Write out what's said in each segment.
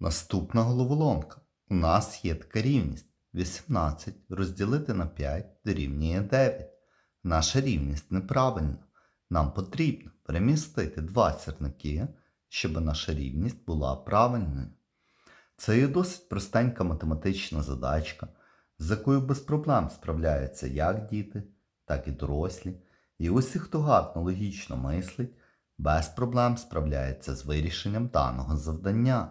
Наступна головоломка. У нас є така рівність. 18 розділити на 5 дорівнює 9. Наша рівність неправильна. Нам потрібно перемістити два сірники, щоб наша рівність була правильною. Це є досить простенька математична задачка, з якою без проблем справляються як діти, так і дорослі. І усі, хто гарно логічно мислить, без проблем справляється з вирішенням даного завдання.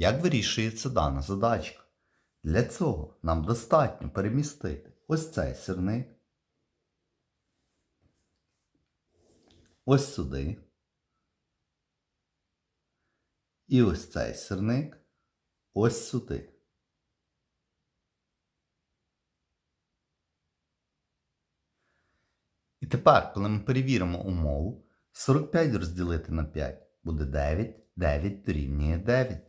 Як вирішується дана задачка? Для цього нам достатньо перемістити ось цей сірник, ось сюди, і ось цей сірник ось сюди. І тепер, коли ми перевіримо умову, 45 розділити на 5 буде 9, 9 дорівнює 9.